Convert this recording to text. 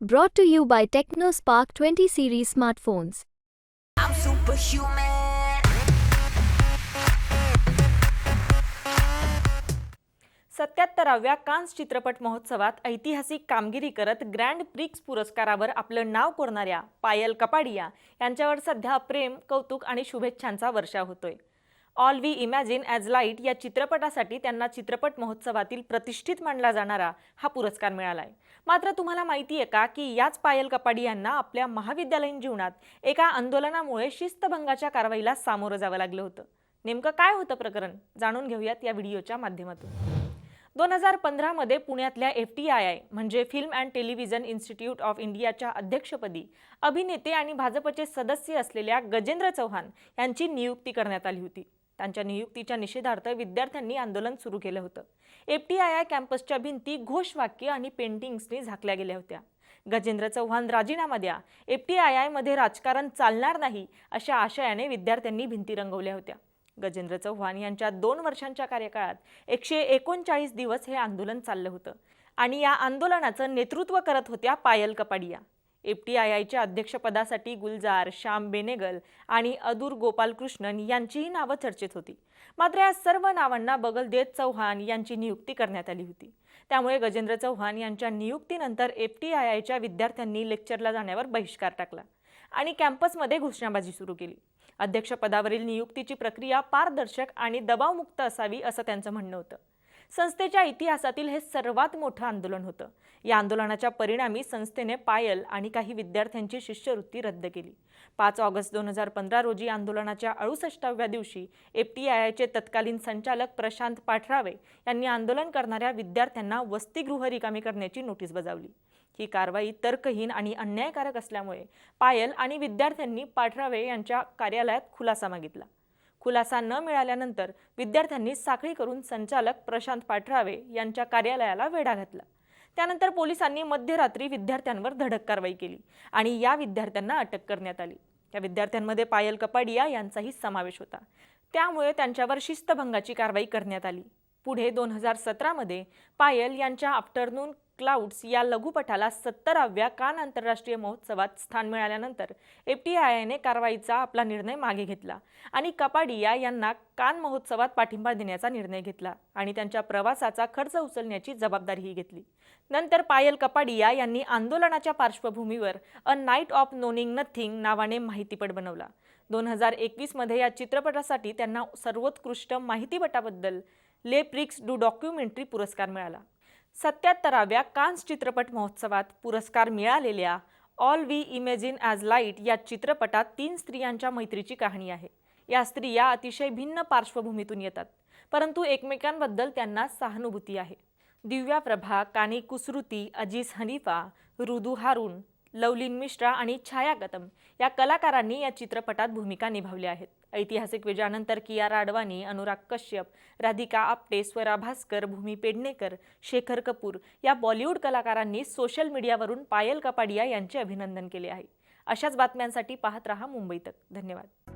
Brought to you by TechnoSpark 20 series smartphones. I'm superhuman. सत्याहत्तराव्या Cannes चित्रपट महोत्सवात ऐतिहासिक कामगिरी करत ग्रँड प्रिक्स पुरस्कारावर आपलं नाव कोरणाऱ्या पायल कपाडिया यांच्यावर सध्या प्रेम कौतुक आणि शुभेच्छांचा वर्षाव होतोय All We Imagine as Light या चित्रपटासाठी त्यांना चित्रपट महोत्सवातील प्रतिष्ठित मानला जाणारा हा पुरस्कार मिळालाय. मात्र तुम्हाला माहिती आहे का की याच पायल कपाडी यांना आपल्या महाविद्यालयीन जीवनात एका आंदोलनामुळे शिस्तभंगाच्या कारवाईला सामोरं जावं लागलं होतं. नेमकं काय होतं प्रकरण जाणून घेऊयात या व्हिडिओच्या माध्यमातून. दोन हजार पंधरामध्ये पुण्यातल्या एफ टी आय आय म्हणजे Film and Television Institute of इंडियाच्या अध्यक्षपदी अभिनेते आणि भाजपचे सदस्य असलेल्या गजेंद्र चव्हाण यांची नियुक्ती करण्यात आली होती. त्यांच्या नियुक्तीच्या निषेधार्थ विद्यार्थ्यांनी आंदोलन सुरू केलं होतं. एफटीआयआय कॅम्पसच्या भिंती घोषवाक्य आणि पेंटिंग्सनी झाकल्या गेल्या होत्या. गजेंद्र चव्हाण राजीनामा द्या. एफ आय आयमध्ये राजकारण चालणार नाही अशा आशयाने विद्यार्थ्यांनी भिंती रंगवल्या होत्या. गजेंद्र चव्हाण यांच्या दोन वर्षांच्या कार्यकाळात एकशे एकोणचाळीस दिवस हे आंदोलन चाललं होतं आणि या आंदोलनाचं नेतृत्व करत होत्या Payal Kapadia. F T I आयच्या अध्यक्षपदासाठी गुलजार श्याम बेनेगल आणि अदूर गोपालकृष्णन यांचीही नावं चर्चेत होती. मात्र या सर्व नावांना बगल देत चव्हाण यांची नियुक्ती करण्यात आली होती. त्यामुळे गजेंद्र चव्हाण यांच्या नियुक्तीनंतर एफ टी आय आयच्या विद्यार्थ्यांनी लेक्चरला जाण्यावर बहिष्कार टाकला आणि कॅम्पसमध्ये घोषणाबाजी सुरू केली. अध्यक्षपदावरील नियुक्तीची प्रक्रिया पारदर्शक आणि दबावमुक्त असावी असं त्यांचं म्हणणं होतं. संस्थेच्या इतिहासातील हे सर्वात मोठं आंदोलन होतं. या आंदोलनाच्या परिणामी संस्थेने पायल आणि काही विद्यार्थ्यांची शिष्यवृत्ती रद्द केली. पाच ऑगस्ट दोन हजार पंधरा रोजी आंदोलनाच्या अडुसष्टाव्या दिवशी एफ तत्कालीन संचालक प्रशांत पाठरावे यांनी आंदोलन करणाऱ्या विद्यार्थ्यांना वसतिगृह रिकामी करण्याची नोटीस बजावली. ही कारवाई तर्कहीन आणि अन्यायकारक असल्यामुळे पायल आणि विद्यार्थ्यांनी पाठरावे यांच्या कार्यालयात खुलासा मागितला. खुलासा न मिळाल्यानंतर विद्यार्थ्यांनी साखळी करून संचालक प्रशांत पाठरावे यांच्या कार्यालयाला वेढा घातला. त्यानंतर पोलिसांनी मध्यरात्री विद्यार्थ्यांवर धडक कारवाई केली आणि या विद्यार्थ्यांना अटक करण्यात आली. या विद्यार्थ्यांमध्ये पायल कपाडिया यांचाही समावेश होता. त्यामुळे त्यांच्यावर शिस्तभंगाची कारवाई करण्यात आली. पुढे दोन हजार सतरामध्ये पायल यांच्या आफ्टरनून क्लाउड्स या लघुपटाला सत्तराव्या कान आंतरराष्ट्रीय महोत्सवात स्थान मिळाल्यानंतर एफ टी आय आयने कारवाईचा आपला निर्णय मागे घेतला आणि कपाडिया यांना कान महोत्सवात पाठिंबा देण्याचा निर्णय घेतला आणि त्यांच्या प्रवासाचा खर्च उचलण्याची जबाबदारीही घेतली. नंतर पायल कपाडिया यांनी आंदोलनाच्या पार्श्वभूमीवर A Night of Knowing Nothing नावाने माहितीपट बनवला. दोन हजार एकवीसमध्ये या चित्रपटासाठी त्यांना सर्वोत्कृष्ट माहितीपटाबद्दल ले प्रिक्स डू डॉक्युमेंटरी पुरस्कार मिळाला. सत्याहत्तराव्या कान्स चित्रपट महोत्सवात पुरस्कार मिळालेल्या All We Imagine as Light या चित्रपटात तीन स्त्रियांच्या मैत्रीची कहाणी आहे. या स्त्रिया अतिशय भिन्न पार्श्वभूमीतून येतात परंतु एकमेकांबद्दल त्यांना सहानुभूती आहे. दिव्या प्रभा कानी कुसरुती अजीज हनीफा रुदू हारून लवलीन मिश्रा आणि छाया कदम या कलाकारांनी या चित्रपटात भूमिका निभावल्या आहेत. ऐतिहासिक विजयानंतर कियारा अडवाणी अनुराग कश्यप राधिका आपटे स्वरा भास्कर भूमी पेडणेकर शेखर कपूर या बॉलिवूड कलाकारांनी सोशल मीडियावरून पायल कपाडिया यांचे अभिनंदन केले आहे. अशाच बातम्यांसाठी पाहत रहा मुंबई तक. धन्यवाद.